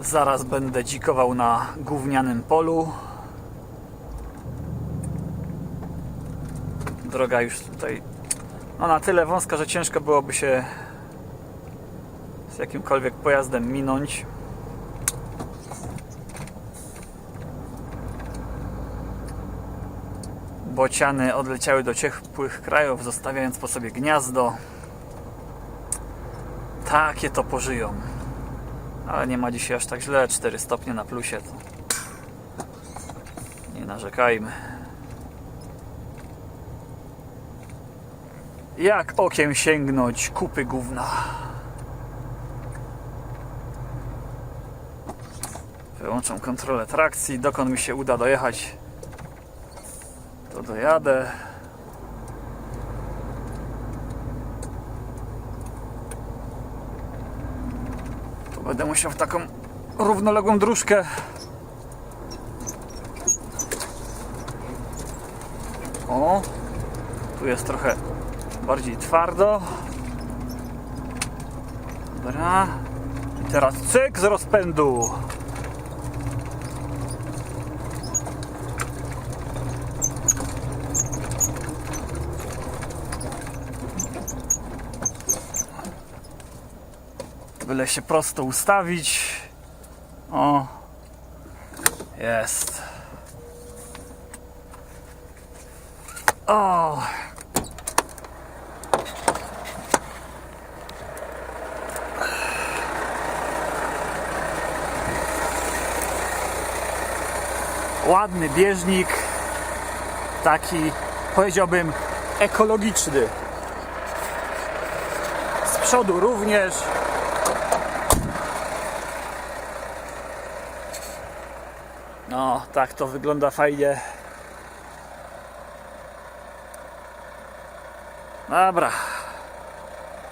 Zaraz będę dzikował na gównianym polu. Droga już tutaj no na tyle wąska, że ciężko byłoby się z jakimkolwiek pojazdem minąć. Bociany odleciały do ciepłych krajów, zostawiając po sobie gniazdo. Takie to pożyją. Ale nie ma dzisiaj aż tak źle, 4 stopnie na plusie to nie narzekajmy. Jak okiem sięgnąć kupy gówna? Wyłączam kontrolę trakcji, dokąd mi się uda dojechać, to dojadę. Będę musiał w taką równoległą dróżkę O, tu jest trochę bardziej twardo. Dobra. I teraz cyk z rozpędu. Byle się prosto ustawić. O, jest. O, ładny bieżnik, taki powiedziałbym ekologiczny. Z przodu również. No, tak to wygląda fajnie. Dobra.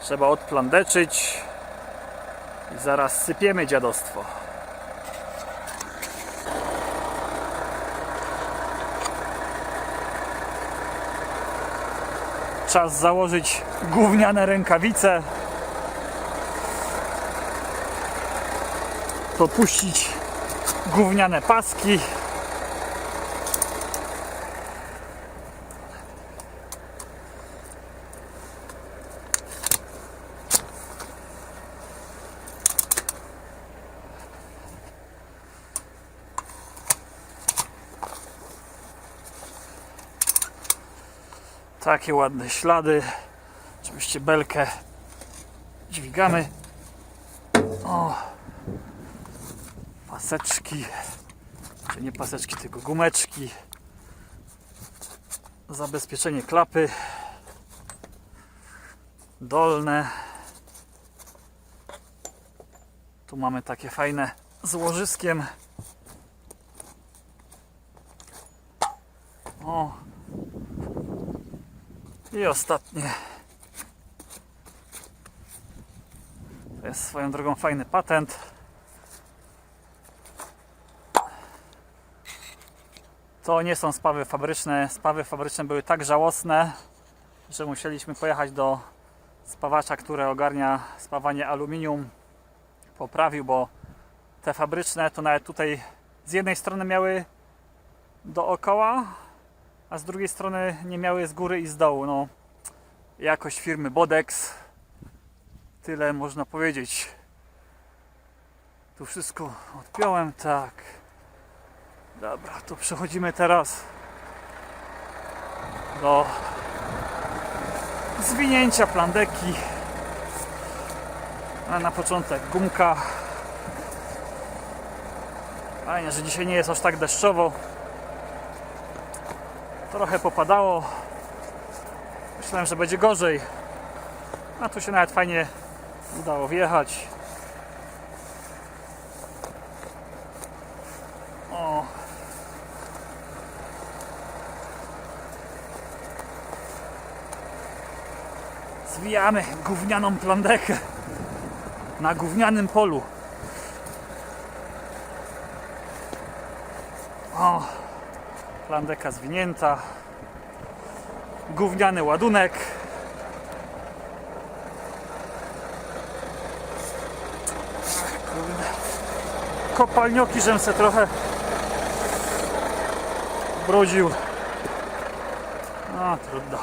Trzeba odplandeczyć i zaraz sypiemy dziadostwo. Czas założyć gówniane rękawice. Popuścić gówniane paski. Takie ładne ślady. Oczywiście belkę dźwigamy. O, paseczki. Czy nie paseczki, tylko gumeczki. Zabezpieczenie klapy. Dolne. Tu mamy takie fajne z łożyskiem. O, i ostatnie. To jest swoją drogą fajny patent. To nie są spawy fabryczne. Spawy fabryczne były tak żałosne, że musieliśmy pojechać do spawacza, który ogarnia spawanie aluminium. Poprawił, bo te fabryczne to nawet tutaj z jednej strony miały dookoła, a z drugiej strony nie miały z góry i z dołu. No, jakość firmy Bodex. Tyle można powiedzieć. Tu wszystko odpiąłem, tak. Dobra, to przechodzimy teraz do zwinięcia plandeki. A na początek gumka. Fajnie, że dzisiaj nie jest aż tak deszczowo. Trochę popadało. Myślałem, że będzie gorzej. A tu się nawet fajnie udało wjechać. Zwijamy gównianą plandekę na gównianym polu. O, plandeka zwinięta. Gówniany ładunek. Kopalnioki, żem se trochę brudził. No trudno.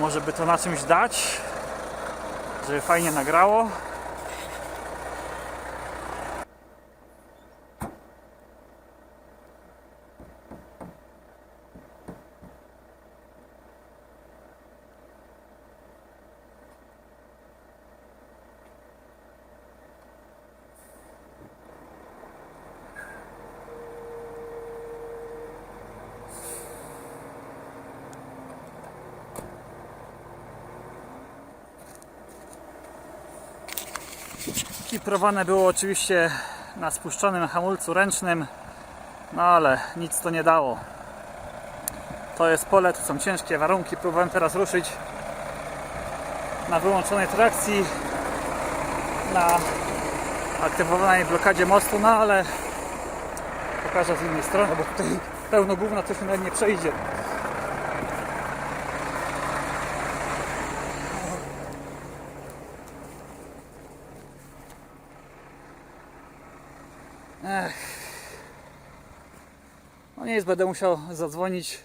Może by to na czymś dać, żeby fajnie nagrało. Kiprowane było oczywiście na spuszczonym hamulcu ręcznym, no ale nic to nie dało. To jest pole, tu są ciężkie warunki. Próbowałem teraz ruszyć na wyłączonej trakcji, na aktywowanej blokadzie mostu, no ale pokażę z innej strony, bo tutaj pełno gówna się nawet nie przejdzie. Nie jest, będę musiał zadzwonić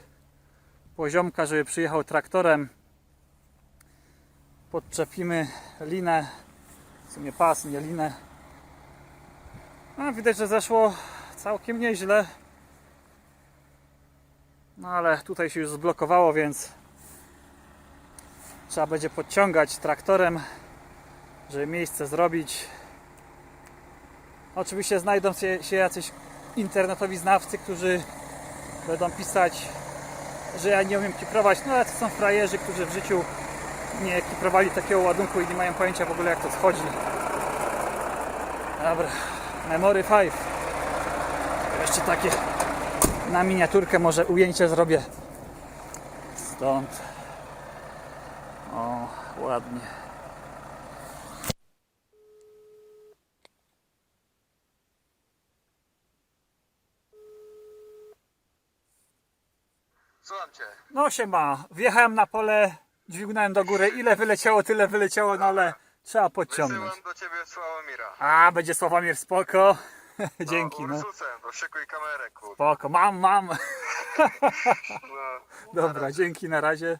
poziomka, żeby przyjechał traktorem. Podczepimy linę, w sumie pas, nie linę. No, widać, że zeszło całkiem nieźle. No ale tutaj się już zblokowało, więc trzeba będzie podciągać traktorem, żeby miejsce zrobić. Oczywiście znajdą się, się jacyś internetowi znawcy, którzy będą pisać, że ja nie umiem kiprować. No ale to są frajerzy, którzy w życiu nie kiprowali takiego ładunku i nie mają pojęcia w ogóle jak to schodzi. Dobra, Memory 5. Jeszcze takie na miniaturkę może ujęcie zrobię. Stąd. O, ładnie. Słucham cię. No się ma. Wjechałem na pole, dźwignąłem do góry. Ile wyleciało, tyle wyleciało, no ale trzeba podciągnąć. Wysyłam do ciebie Sławomira. A, będzie Sławomir, spoko. Dzięki, no. no. Ursusem, to szykuj kamerę, kur. Spoko, mam, mam. No. Dobra, dzięki, na razie.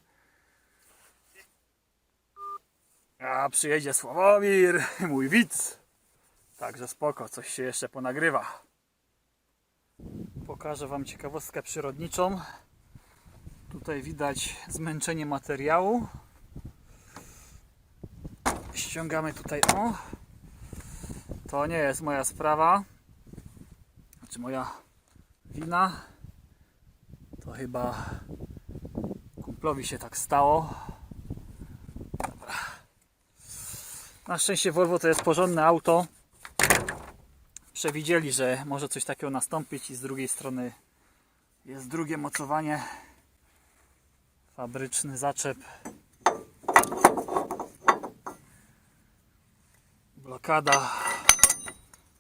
A, przyjedzie Sławomir, mój widz. Także spoko, coś się jeszcze ponagrywa. Pokażę Wam ciekawostkę przyrodniczą. Tutaj widać zmęczenie materiału. Ściągamy tutaj, o. To nie jest moja sprawa. Znaczy moja wina. To chyba kumplowi się tak stało. Dobra. Na szczęście Volvo to jest porządne auto. Przewidzieli, że może coś takiego nastąpić i z drugiej strony jest drugie mocowanie. Fabryczny zaczep. Blokada.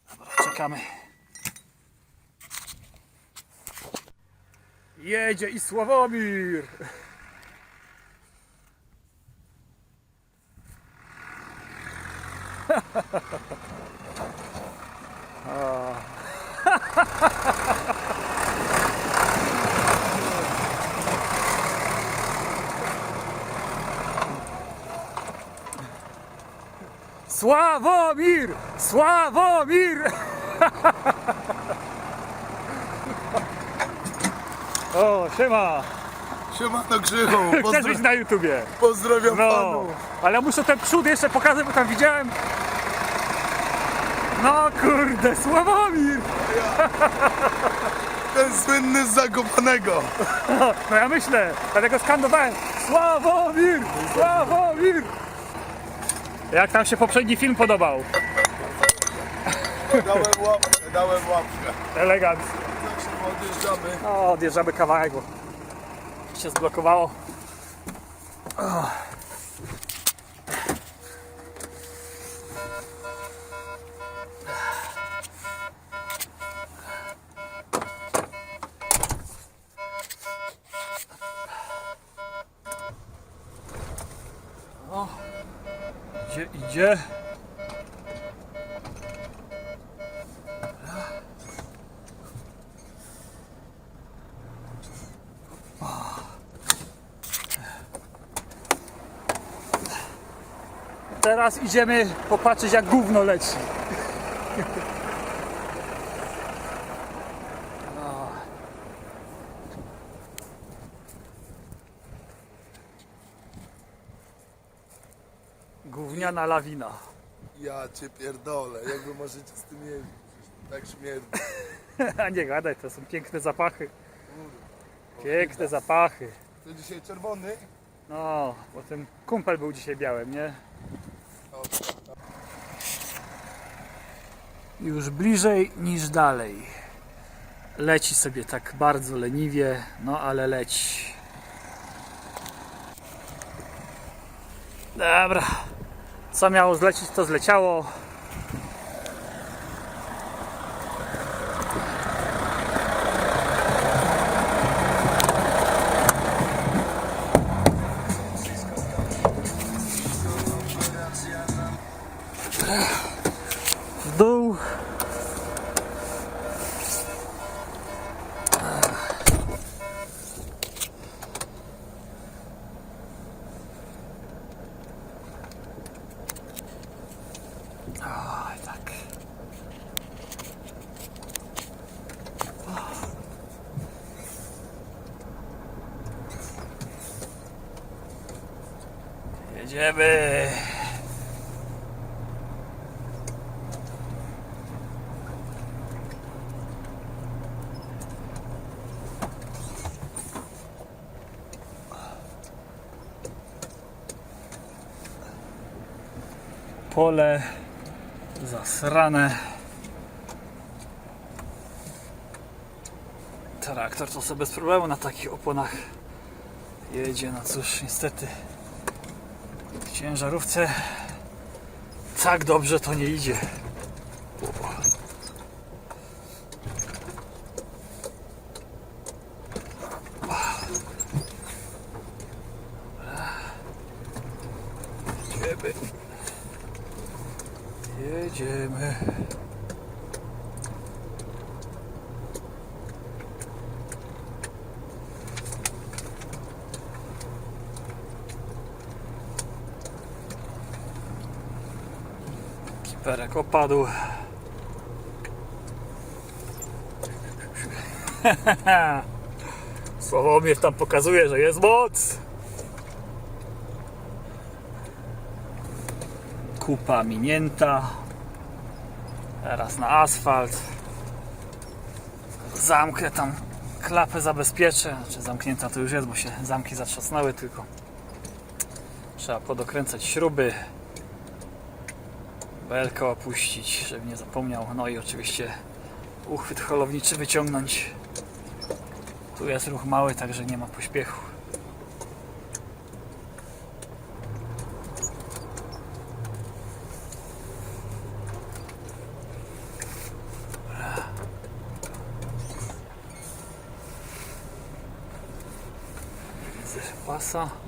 Dobra, czekamy. Jedzie i Sławomir! Sławomir! Sławomir! O, siema! Siemano Grzychu, Chcesz być na YouTubie? pozdrawiam No, panu. ale muszę ten przód jeszcze pokazać, bo tam widziałem. No kurde, Sławomir! Ten słynny z Zakopanego. No ja myślę, dlatego skandowałem. Sławomir! Sławomir! Jak tam się poprzedni film podobał? Dałem łapkę, dałem łapkę. Elegancko. Także odjeżdżamy. O, odjeżdżamy kawałek, bo się zblokowało. O. idzie. Teraz idziemy popatrzeć jak gówno leci. Gówniana lawina. Ja cię pierdolę, jak wy możecie z tym jeździć? Tak śmierdzi. A nie gadaj, to są piękne zapachy. Piękne zapachy. To dzisiaj czerwony? No, bo ten kumpel był dzisiaj białym, nie? O, Już bliżej niż dalej. Leci sobie tak bardzo leniwie, no ale leci. Dobra. Co miało zlecieć, to zleciało. W dół. Jedziemy. Pole zasrane. Traktor to sobie bez problemu na takich oponach jedzie. No cóż, niestety ciężarówce tak dobrze to nie idzie. Jedziemy. Jedziemy. Kiperek opadł. Sławomir tam pokazuje, że jest moc. Kupa minięta. Teraz na asfalt. Zamknę tam klapę zabezpieczę. Znaczy zamknięta to już jest, bo się zamki zatrzasnęły tylko. Trzeba podokręcać śruby. Belkę opuścić, żeby nie zapomniał. No i oczywiście uchwyt holowniczy wyciągnąć. Tu jest ruch mały, także nie ma pośpiechu. Widzę pasa.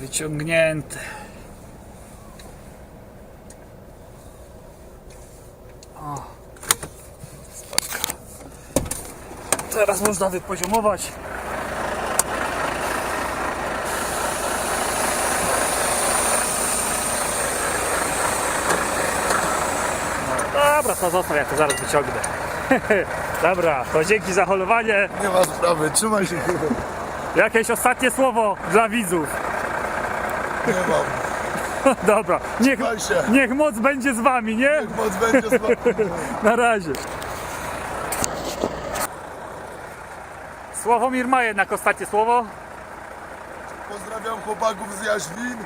Wyciągnięte. O. Spoko. Teraz można wypoziomować. No, Dobra, to zostaw, ja to zaraz wyciągnę. Dobra, to dzięki za holowanie. Nie ma sprawy, trzymaj się. Jakieś ostatnie słowo dla widzów. Nie mam. Dobra, niech, Trzymaj się. niech moc będzie z wami, nie? Moc będzie z wami. Na razie. Sławomir ma jednak ostatnie słowo. Pozdrawiam chłopaków z Jaświn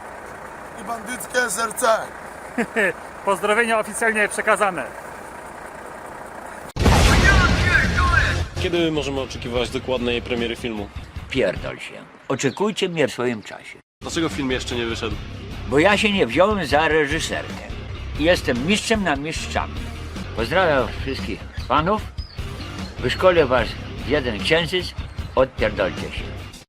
i bandyckie SRC. Pozdrowienia oficjalnie przekazane. Kiedy możemy oczekiwać dokładnej premiery filmu? Pierdol się. Oczekujcie mnie w swoim czasie. Dlaczego film jeszcze nie wyszedł? Bo ja się nie wziąłem za reżyserkę. Jestem mistrzem na mistrzami. Pozdrawiam wszystkich fanów. Wyszkolę was w jeden księżyc. Odpierdolcie się.